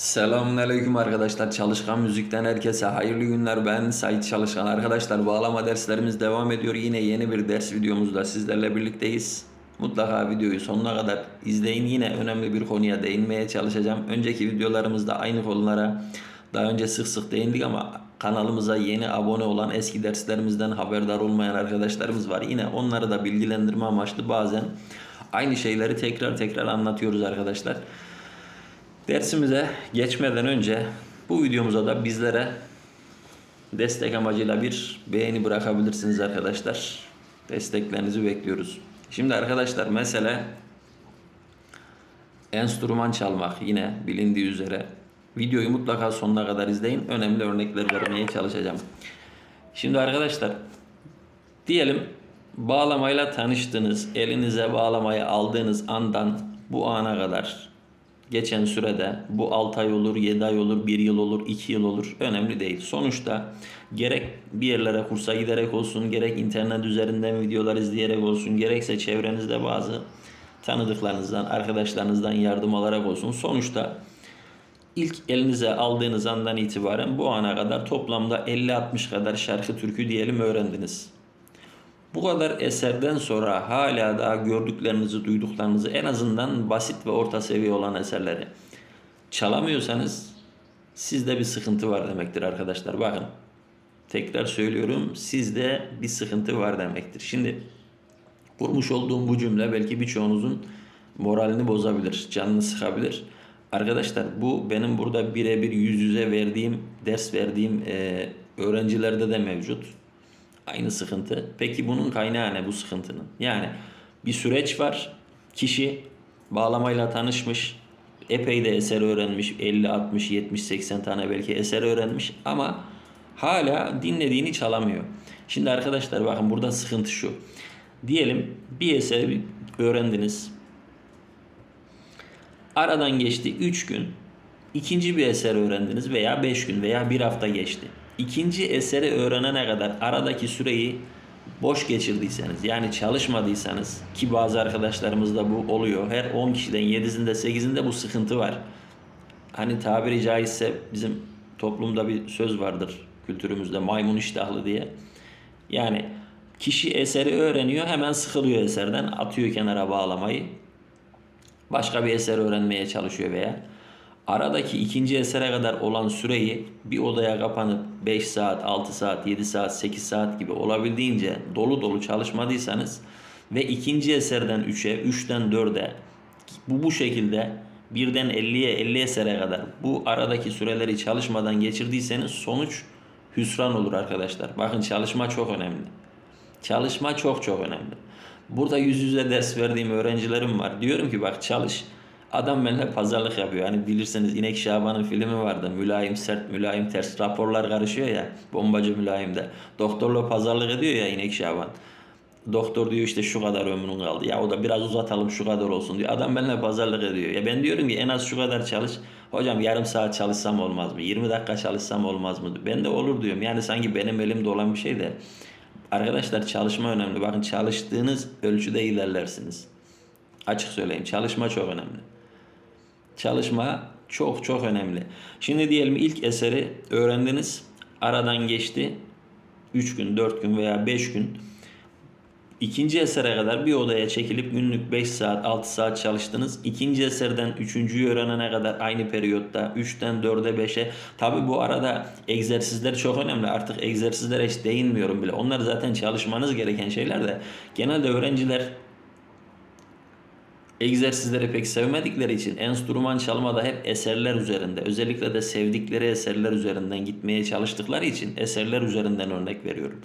Selamünaleyküm arkadaşlar. Çalışkan Müzik'ten herkese hayırlı günler. Ben Sait Çalışkan. Arkadaşlar bağlama derslerimiz devam ediyor. Yine yeni bir ders videomuzda sizlerle birlikteyiz. Mutlaka videoyu sonuna kadar izleyin. Yine önemli bir konuya değinmeye çalışacağım. Önceki videolarımızda aynı konulara daha önce sık sık değindik ama kanalımıza yeni abone olan eski derslerimizden haberdar olmayan arkadaşlarımız var. Yine onları da bilgilendirme amaçlı bazen aynı şeyleri tekrar tekrar anlatıyoruz arkadaşlar. Dersimize geçmeden önce bu videomuza da bizlere destek amacıyla bir beğeni bırakabilirsiniz arkadaşlar. Desteklerinizi bekliyoruz. Şimdi arkadaşlar mesele enstrüman çalmak yine bilindiği üzere. Videoyu mutlaka sonuna kadar izleyin. Önemli örnekler vermeye çalışacağım. Şimdi arkadaşlar diyelim bağlamayla tanıştınız. Elinize bağlamayı aldığınız andan bu ana kadar geçen sürede bu 6 ay olur, 7 ay olur, 1 yıl olur, 2 yıl olur önemli değil. Sonuçta gerek bir yerlere kursa giderek olsun, gerek internet üzerinden videolar izleyerek olsun, gerekse çevrenizde bazı tanıdıklarınızdan, arkadaşlarınızdan yardım alarak olsun. Sonuçta ilk elinize aldığınız andan itibaren bu ana kadar toplamda 50-60 kadar şarkı türkü diyelim öğrendiniz. Bu kadar eserden sonra hala daha gördüklerinizi, duyduklarınızı en azından basit ve orta seviye olan eserleri çalamıyorsanız sizde bir sıkıntı var demektir arkadaşlar. Bakın tekrar söylüyorum sizde bir sıkıntı var demektir. Şimdi kurmuş olduğum bu cümle belki birçoğunuzun moralini bozabilir, canını sıkabilir. Arkadaşlar bu benim burada birebir yüz yüze verdiğim, ders verdiğim e, öğrencilerde de mevcut. Aynı sıkıntı. Peki bunun kaynağı ne bu sıkıntının? Yani bir süreç var. Kişi bağlamayla tanışmış. Epey de eser öğrenmiş. 50, 60, 70, 80 tane belki eser öğrenmiş. Ama hala dinlediğini çalamıyor. Şimdi arkadaşlar bakın burada sıkıntı şu. Diyelim bir eseri öğrendiniz. Aradan geçti 3 gün. İkinci bir eser öğrendiniz veya 5 gün veya bir hafta geçti. İkinci eseri öğrenene kadar aradaki süreyi boş geçirdiyseniz yani çalışmadıysanız ki bazı arkadaşlarımızda bu oluyor. Her 10 kişiden 7'sinde 8'inde bu sıkıntı var. Hani tabiri caizse bizim toplumda bir söz vardır kültürümüzde maymun iştahlı diye. Yani kişi eseri öğreniyor hemen sıkılıyor eserden atıyor kenara bağlamayı. Başka bir eser öğrenmeye çalışıyor veya aradaki ikinci esere kadar olan süreyi bir odaya kapanıp 5 saat, 6 saat, 7 saat, 8 saat gibi olabildiğince dolu dolu çalışmadıysanız ve ikinci eserden 3'e, 3'ten 4'e bu bu şekilde birden 50'ye 50 esere kadar bu aradaki süreleri çalışmadan geçirdiyseniz sonuç hüsran olur arkadaşlar. Bakın çalışma çok önemli. Çalışma çok çok önemli. Burada yüz yüze ders verdiğim öğrencilerim var. Diyorum ki bak çalış. Adam benimle pazarlık yapıyor. Hani bilirsiniz İnek Şaban'ın filmi vardı. Mülayim sert, mülayim ters. Raporlar karışıyor ya. Bombacı mülayimde. Doktorla pazarlık ediyor ya İnek Şaban. Doktor diyor işte şu kadar ömrün kaldı. Ya o da biraz uzatalım şu kadar olsun diyor. Adam benimle pazarlık ediyor. Ya ben diyorum ki en az şu kadar çalış. Hocam yarım saat çalışsam olmaz mı? 20 dakika çalışsam olmaz mı? Ben de olur diyorum. Yani sanki benim elimde olan bir şey de. Arkadaşlar çalışma önemli. Bakın çalıştığınız ölçüde ilerlersiniz. Açık söyleyeyim. Çalışma çok önemli. Çalışma çok çok önemli. Şimdi diyelim ilk eseri öğrendiniz. Aradan geçti 3 gün, 4 gün veya 5 gün. İkinci esere kadar bir odaya çekilip günlük 5 saat, 6 saat çalıştınız. İkinci eserden üçüncüyü öğrenene kadar aynı periyotta 3'ten 4'e 5'e. Tabi bu arada egzersizler çok önemli. Artık egzersizlere hiç değinmiyorum bile. Onlar zaten çalışmanız gereken şeyler de. Genelde öğrenciler egzersizleri pek sevmedikleri için enstrüman çalmada hep eserler üzerinde özellikle de sevdikleri eserler üzerinden gitmeye çalıştıkları için eserler üzerinden örnek veriyorum.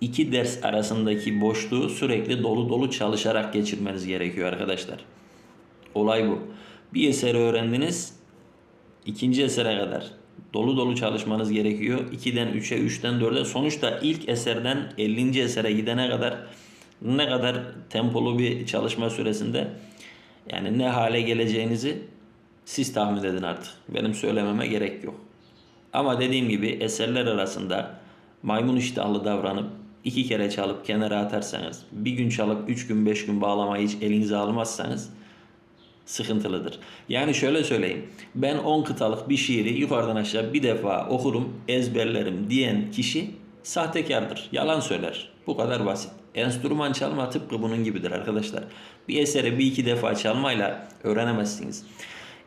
İki ders arasındaki boşluğu sürekli dolu dolu çalışarak geçirmeniz gerekiyor arkadaşlar. Olay bu. Bir eseri öğrendiniz ikinci esere kadar dolu dolu çalışmanız gerekiyor. 2'den 3'e, 3'ten 4'e sonuçta ilk eserden 50. esere gidene kadar ne kadar tempolu bir çalışma süresinde yani ne hale geleceğinizi siz tahmin edin artık. Benim söylememe gerek yok. Ama dediğim gibi eserler arasında maymun iştahlı davranıp iki kere çalıp kenara atarsanız, bir gün çalıp üç gün beş gün bağlamayı hiç elinize almazsanız sıkıntılıdır. Yani şöyle söyleyeyim. Ben 10 kıtalık bir şiiri yukarıdan aşağı bir defa okurum, ezberlerim diyen kişi sahtekardır. Yalan söyler. Bu kadar basit. Enstrüman çalma tıpkı bunun gibidir arkadaşlar. Bir eseri bir iki defa çalmayla öğrenemezsiniz.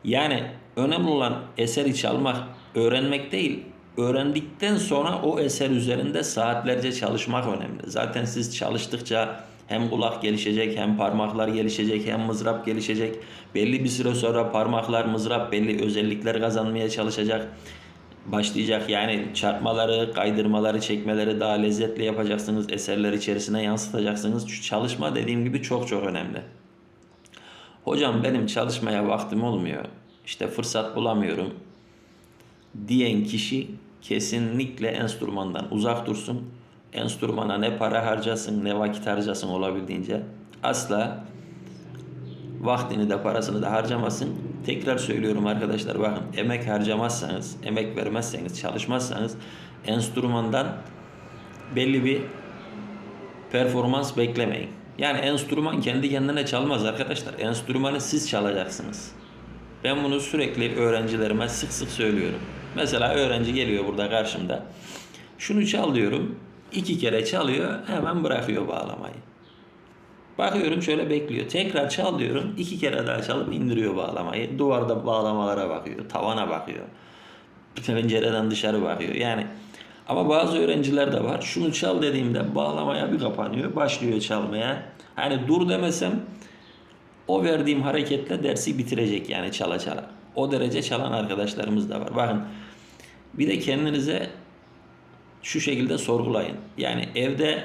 Yani önemli olan eseri çalmak, öğrenmek değil, öğrendikten sonra o eser üzerinde saatlerce çalışmak önemli. Zaten siz çalıştıkça hem kulak gelişecek, hem parmaklar gelişecek, hem mızrap gelişecek. Belli bir süre sonra parmaklar, mızrap belli özellikler kazanmaya çalışacak. Başlayacak yani çarpmaları, kaydırmaları, çekmeleri daha lezzetli yapacaksınız. Eserler içerisine yansıtacaksınız. Şu çalışma dediğim gibi çok çok önemli. Hocam benim çalışmaya vaktim olmuyor. İşte fırsat bulamıyorum diyen kişi kesinlikle enstrümandan uzak dursun. Enstrümana ne para harcasın ne vakit harcasın olabildiğince. Asla vaktini de parasını da harcamasın. Tekrar söylüyorum arkadaşlar bakın emek harcamazsanız, emek vermezseniz, çalışmazsanız enstrümandan belli bir performans beklemeyin. Yani enstrüman kendi kendine çalmaz arkadaşlar. Enstrümanı siz çalacaksınız. Ben bunu sürekli öğrencilerime sık sık söylüyorum. Mesela öğrenci geliyor burada karşımda. Şunu çal diyorum. iki kere çalıyor hemen bırakıyor bağlamayı. Bakıyorum şöyle bekliyor. Tekrar çal diyorum. iki kere daha çalıp indiriyor bağlamayı. Duvarda bağlamalara bakıyor. Tavana bakıyor. Pencereden dışarı bakıyor. Yani ama bazı öğrenciler de var. Şunu çal dediğimde bağlamaya bir kapanıyor. Başlıyor çalmaya. Hani dur demesem o verdiğim hareketle dersi bitirecek yani çala çala. O derece çalan arkadaşlarımız da var. Bakın bir de kendinize şu şekilde sorgulayın. Yani evde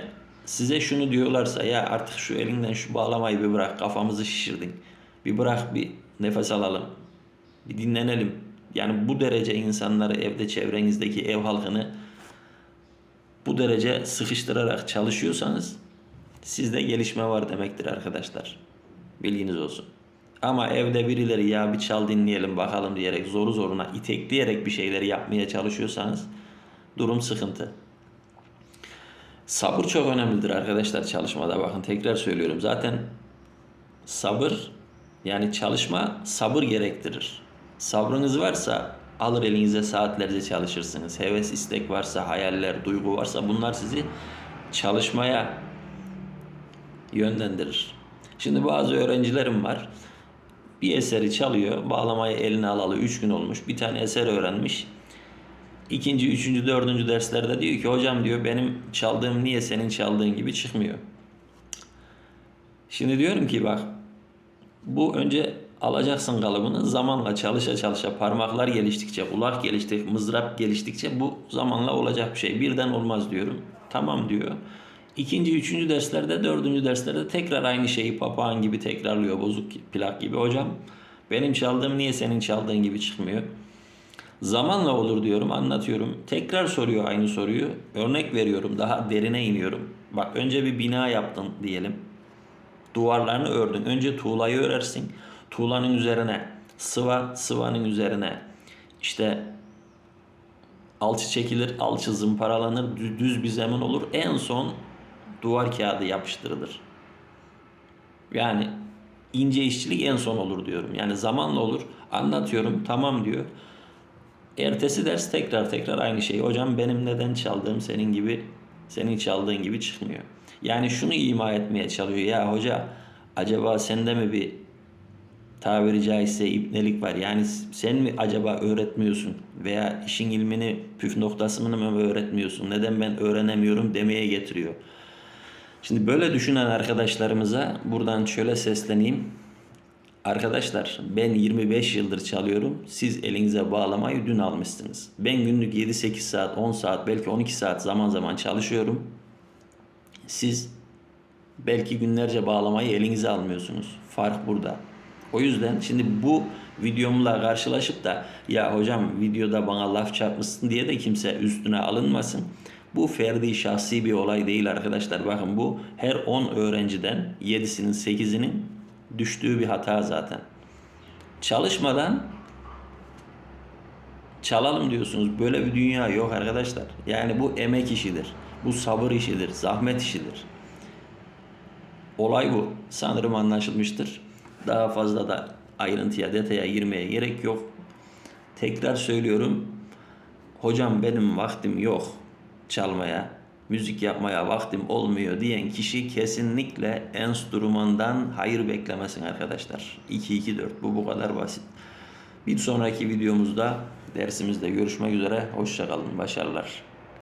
size şunu diyorlarsa ya artık şu elinden şu bağlamayı bir bırak kafamızı şişirdin. Bir bırak bir nefes alalım. Bir dinlenelim. Yani bu derece insanları evde çevrenizdeki ev halkını bu derece sıkıştırarak çalışıyorsanız sizde gelişme var demektir arkadaşlar. Bilginiz olsun. Ama evde birileri ya bir çal dinleyelim bakalım diyerek zoru zoruna itekleyerek bir şeyleri yapmaya çalışıyorsanız durum sıkıntı. Sabır çok önemlidir arkadaşlar çalışmada bakın tekrar söylüyorum. Zaten sabır yani çalışma sabır gerektirir. Sabrınız varsa alır elinize saatlerce çalışırsınız. Heves, istek varsa, hayaller, duygu varsa bunlar sizi çalışmaya yönlendirir. Şimdi bazı öğrencilerim var. Bir eseri çalıyor. Bağlamayı eline alalı 3 gün olmuş. Bir tane eser öğrenmiş. İkinci, üçüncü, dördüncü derslerde diyor ki hocam diyor benim çaldığım niye senin çaldığın gibi çıkmıyor. Şimdi diyorum ki bak bu önce alacaksın kalıbını zamanla çalışa çalışa parmaklar geliştikçe, kulak geliştikçe, mızrap geliştikçe bu zamanla olacak bir şey. Birden olmaz diyorum. Tamam diyor. İkinci, üçüncü derslerde, dördüncü derslerde tekrar aynı şeyi papağan gibi tekrarlıyor bozuk plak gibi. Hocam benim çaldığım niye senin çaldığın gibi çıkmıyor? Zamanla olur diyorum, anlatıyorum. Tekrar soruyor aynı soruyu. Örnek veriyorum, daha derine iniyorum. Bak önce bir bina yaptın diyelim. Duvarlarını ördün. Önce tuğlayı örersin. Tuğlanın üzerine sıva, sıvanın üzerine işte alçı çekilir, alçı zımparalanır, dü- düz bir zemin olur. En son duvar kağıdı yapıştırılır. Yani ince işçilik en son olur diyorum. Yani zamanla olur. Anlatıyorum, tamam diyor. Ertesi ders tekrar tekrar aynı şey. Hocam benim neden çaldığım senin gibi senin çaldığın gibi çıkmıyor. Yani şunu ima etmeye çalışıyor. Ya hoca acaba sende mi bir tabiri caizse ibnelik var? Yani sen mi acaba öğretmiyorsun? Veya işin ilmini püf noktasını mı öğretmiyorsun? Neden ben öğrenemiyorum demeye getiriyor. Şimdi böyle düşünen arkadaşlarımıza buradan şöyle sesleneyim. Arkadaşlar ben 25 yıldır çalıyorum. Siz elinize bağlamayı dün almışsınız. Ben günlük 7-8 saat, 10 saat, belki 12 saat zaman zaman çalışıyorum. Siz belki günlerce bağlamayı elinize almıyorsunuz. Fark burada. O yüzden şimdi bu videomla karşılaşıp da ya hocam videoda bana laf çarpmışsın diye de kimse üstüne alınmasın. Bu ferdi şahsi bir olay değil arkadaşlar. Bakın bu her 10 öğrenciden 7'sinin 8'inin düştüğü bir hata zaten. Çalışmadan çalalım diyorsunuz. Böyle bir dünya yok arkadaşlar. Yani bu emek işidir. Bu sabır işidir, zahmet işidir. Olay bu. Sanırım anlaşılmıştır. Daha fazla da ayrıntıya, detaya girmeye gerek yok. Tekrar söylüyorum. Hocam benim vaktim yok çalmaya, müzik yapmaya vaktim olmuyor diyen kişi kesinlikle enstrümandan hayır beklemesin arkadaşlar. 2-2-4 bu bu kadar basit. Bir sonraki videomuzda dersimizde görüşmek üzere. Hoşçakalın. Başarılar.